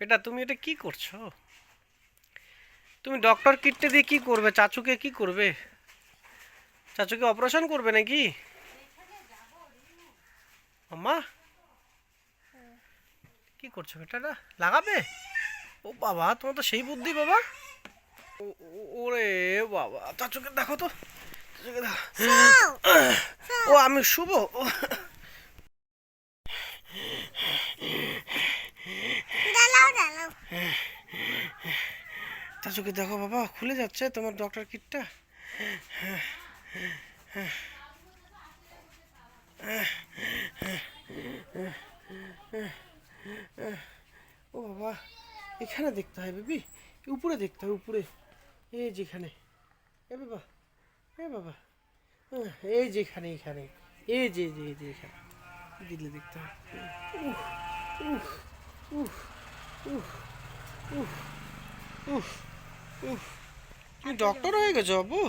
বেটা তুমি এটা কি করছ? তুমি ডক্টর কিটটা দিয়ে কি করবে? চাচুকে কি করবে? চাচুকে অপারেশন করবে নাকি? আম্মা কি করছ বেটাটা লাগাবে? ও বাবা তোমার তো সেই বুদ্ধি বাবা। ওরে বাবা চাচুকে দেখো তো। ও আমি শুভ চাচুকে দেখো বাবা, খুলে যাচ্ছে তোমার ডক্টর কিটটা ও বাবা, এখানে দেখতে হয় বেবি, উপরে দেখতে হয়, উপরে। এই যেখানে। এ বাবা এ বাবা। এই যেখানে, এখানে। এই যে যে যে এখানে। দিলে দেখতে হয়। উফ উফ উফ উফ উফ উফ। উফ তুমি ডক্টর হয়ে গেছো বাবু?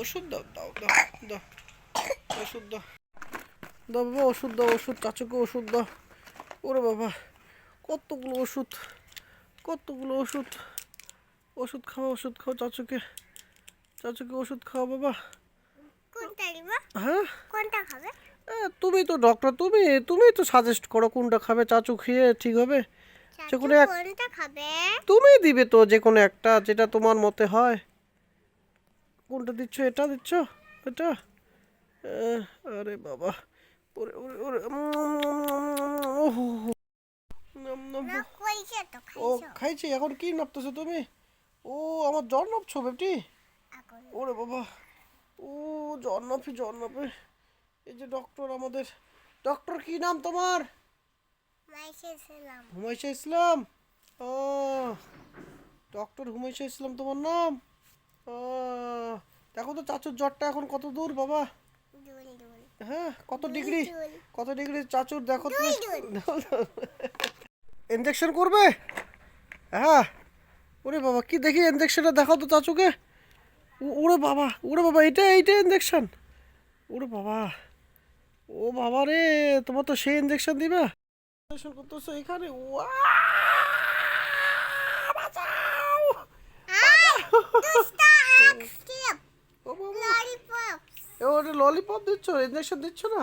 ওষুধ দাও দাও দাও দাও ওষুধ দাও। দাও বাবা ওষুধ দাও ওষুধ চাচুকে ওষুধ দাও। ওরে বাবা কতগুলো ওষুধ কতগুলো ওষুধ। ওষুধ খাও ওষুধ খাও চাচুকে। চাচুকে ওষুধ খাও বাবা। হ্যাঁ? কোনটা খাবে? তুমি তো ডক্টর তুমি তুমি তো সাজেস্ট করো কোনটা খাবে চাচু খেয়ে ঠিক হবে। যে কোনো এক কোনটা খাবে? তুমি দিবে তো যে কোনো একটা যেটা তোমার মতে হয়। কোনটা দিচ্ছ? এটা দিচ্ছ? এটা? আরে বাবা। ওরে ওরে ওরে ও খাইছো? এখন কি নাপতেছো তুমি? ও আমার জ্বর নাপছো বেটি ওরে বাবা। ও জ্বর নাপি জ্বর নাপে এই যে ডক্টর আমাদের। ডক্টর কি নাম তোমার? হুমায়শা ইসলাম। ও ডক্টর হুমায়শা ইসলাম তোমার নাম? ও দেখো তো চাচুর জ্বরটা এখন কত দূর বাবা? হ্যাঁ কত ডিগ্রি? কত ডিগ্রি চাচুর? দেখো তো। ইঞ্জেকশন করবে? হ্যাঁ। ওরে বাবা কি দেখি ইঞ্জেকশনটা দেখাও তো চাচুকে। ওরে বাবা ওরে বাবা এটা এইটা ইঞ্জেকশন ওরে বাবা। ও বাবা রে তোমার তো সেই ইঞ্জেকশন দিবে? ইঞ্জেকশন করতেছো এখানে। ললিপপ দিচ্ছ? ইঞ্জেকশন দিচ্ছ না?